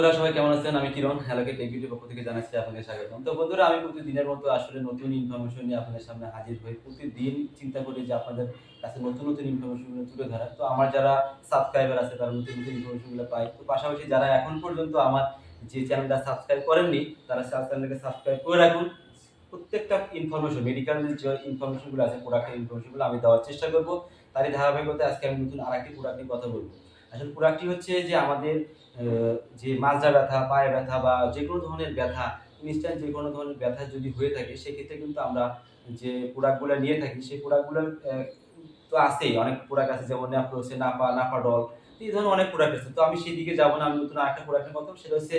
বন্ধুরা সবাই কেমন আছেন? আমি কিরণ হ্যালোকে টেক ভিডিও পক্ষ থেকে জানাচ্ছি আপনাকে স্বাগতম। তো বন্ধুরা, আমি প্রতিদিনের মতো আসলে নতুন ইনফরমেশন নিয়ে আপনাদের সামনে হাজির হই। প্রতিদিন চিন্তা করি যে আপনাদের কাছে নতুন নতুন ইনফরমেশনগুলো তুলে ধরা তো আমার যারা সাবস্ক্রাইবার আছে, তারা নতুন নতুন ইনফরমেশনগুলো পায়। তো পাশাপাশি যারা এখন পর্যন্ত আমার যে চ্যানেলটা সাবস্ক্রাইব করেননি, তারা চ্যানেলটাকে সাবস্ক্রাইব করে রাখুন। প্রত্যেকটা ইনফরমেশন মেডিকেল যে ইনফরমেশনগুলো আছে প্রোডাক্টের ইনফরমেশনগুলো আমি দেওয়ার চেষ্টা করব। তারই ধারাবাহিকতায় আজকে আমি নতুন আরেকটি প্রোডাক্ট নিয়ে কথা বলব। আসলে প্রোডাক্টটি হচ্ছে যে আমাদের যে মাজা ব্যথা, পায়ে ব্যথা বা যে কোনো ধরনের ব্যথা, ইনস্ট্যান্ট যে কোনো ধরনের ব্যথা যদি হয়ে থাকে, সেক্ষেত্রে কিন্তু আমরা যে প্রোডাক্টগুলো নিয়ে থাকি, সেই প্রোডাক্টগুলো তো আছেই। অনেক প্রোডাক্ট আছে যেমন ন্যাপ্রোসে নাপা নাপাডল এই ধরনের অনেক প্রোডাক্ট আছে। তো আমি সেই দিকে যাব না, আমি নতুন আরেকটা প্রোডাক্টের কথা সেটা হচ্ছে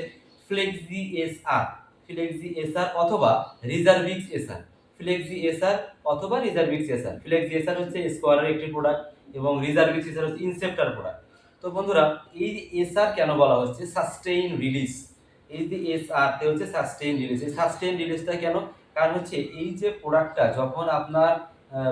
flexi S R flexi S R অথবা রিজার্ভিক্স S R flexi S R অথবা রিজার্ভিক্স S R flexi S R হচ্ছে স্কোয়ারের একটি প্রোডাক্ট এবং রিজার্ভিক্স এস আর হচ্ছে ইনসেপ্টার প্রোডাক্ট তো বন্ধুরা, এই এস আর কেন বলা হচ্ছে? সাস্টেইন রিলিজ এই যে এস আর হচ্ছে সাস্টেইন রিলিজ এই সাস্টেইন রিলিজটা কেন? কারণ হচ্ছে এই যে প্রোডাক্টটা যখন আপনার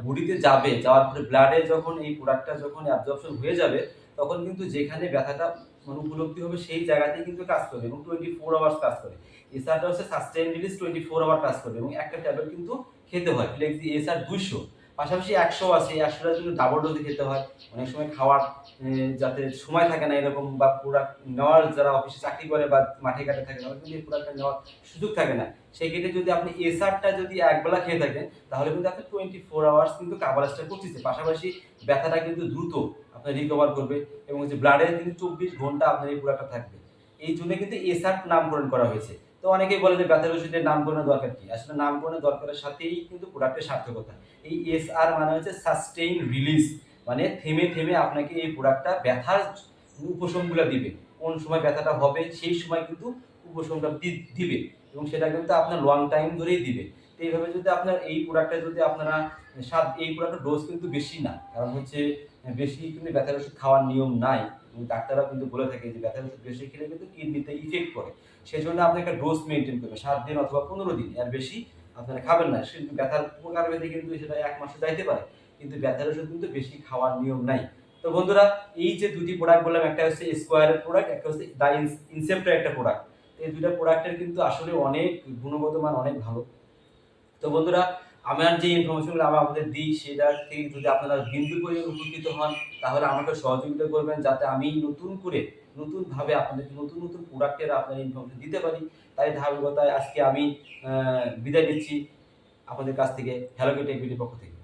বডিতে যাবে, যাওয়ার পরে ব্লাডে যখন এই প্রোডাক্টটা যখন অ্যাবজর্পশন হয়ে যাবে, তখন কিন্তু যেখানে ব্যথাটা মানে উপলব্ধি হবে, সেই জায়গাতেই কিন্তু কাজ করবে এবং টোয়েন্টি ফোর আওয়ার্স কাজ করে। এসআরটা হচ্ছে sustain release twenty four hour কাজ করবে এবং একটা ট্যাবলেট কিন্তু খেতে হয়। ফ্লেক্সি এসআর দুইশো। পাশাপাশি একশো আছে একশোটা কিন্তু ডাবল ডোজে খেতে হয়। অনেক সময় খাওয়ার যাতে সময় থাকে না এরকম বা প্রোডাক্ট নেওয়ার যারা অফিসে চাকরি করে বা মাঠে ঘাটে থাকে না কিন্তু এই প্রোডাক্টটা নেওয়ার সুযোগ থাকে না। সেই ক্ষেত্রে যদি আপনি এসআরটা যদি একবেলা খেয়ে থাকেন, তাহলে কিন্তু আপনি টোয়েন্টি ফোর আওয়ার্স কিন্তু কাভারেজটা করতেছে। পাশাপাশি ব্যথাটা কিন্তু দ্রুত আপনার রিকভার করবে এবং হচ্ছে ব্লাডে কিন্তু চব্বিশ ঘণ্টা আপনার এই প্রোডাক্টটা থাকবে। এই জন্য কিন্তু এসআর নামকরণ করা হয়েছে। তো অনেকেই বলে যে ব্যথার ওষুধের নামকরণের দরকার কি? আসলে নামকরণের দরকারের সাথেই কিন্তু প্রোডাক্টের সার্থকতা এই এসআর মানে হচ্ছে সাস্টেইন রিলিজ মানে থেমে থেমে আপনাকে এই প্রোডাক্টটা ব্যথার উপশমগুলো দিবে। কোন সময় ব্যথাটা হবে, সেই সময় কিন্তু উপশমটা দিবে এবং সেটা কিন্তু আপনার লং টাইম ধরেই দিবে। তো এইভাবে যদি আপনার এই প্রোডাক্টটা যদি আপনারা সাত, এই প্রোডাক্টের ডোজ কিন্তু বেশি না, কারণ হচ্ছে বেশি কিন্তু ব্যথার ওষুধ খাওয়ার নিয়ম নাই। ডাক্তাররা কিন্তু বলে থাকে যে ওষুধ বেশি খেলে কিন্তু কিডনিতে ইফেক্ট করে সেই জন্য আপনি একটা ডোজ মেনটেন করবেন, সাত দিন অথবা পনেরো দিন, এর বেশি আপনারা খাবেন না। সে ব্যথার উপকার বেঁধে কিন্তু সেটা এক মাসে যাইতে পারে, কিন্তু ব্যথার ওষুধ কিন্তু বেশি খাওয়ার নিয়ম নাই। তো বন্ধুরা, এই যে দুটি প্রোডাক্ট বললাম, একটা হচ্ছে স্কোয়ারের প্রোডাক্ট একটা হচ্ছে দা ইনসেপ্টের একটা প্রোডাক্ট এই দুইটা প্রোডাক্টের কিন্তু আসলে অনেক গুণগত মান অনেক ভালো। তো বন্ধুরা আমার যে ইনফরমেশনগুলো আমি আপনাদের দিই, সেটা থেকে যদি আপনারা বিন্দু করে উপকৃত হন, তাহলে আমাকে সহযোগিতা করবেন যাতে আমি নতুন করে, নতুনভাবে আপনাদেরকে নতুন নতুন প্রোডাক্টের আপনার ইনফরমেশন দিতে পারি। তাই ধারাবাহিকতায় আজকে আমি বিদায় নিচ্ছি। আপনাদের কাছ থেকে হ্যালো টেক পক্ষ থেকে।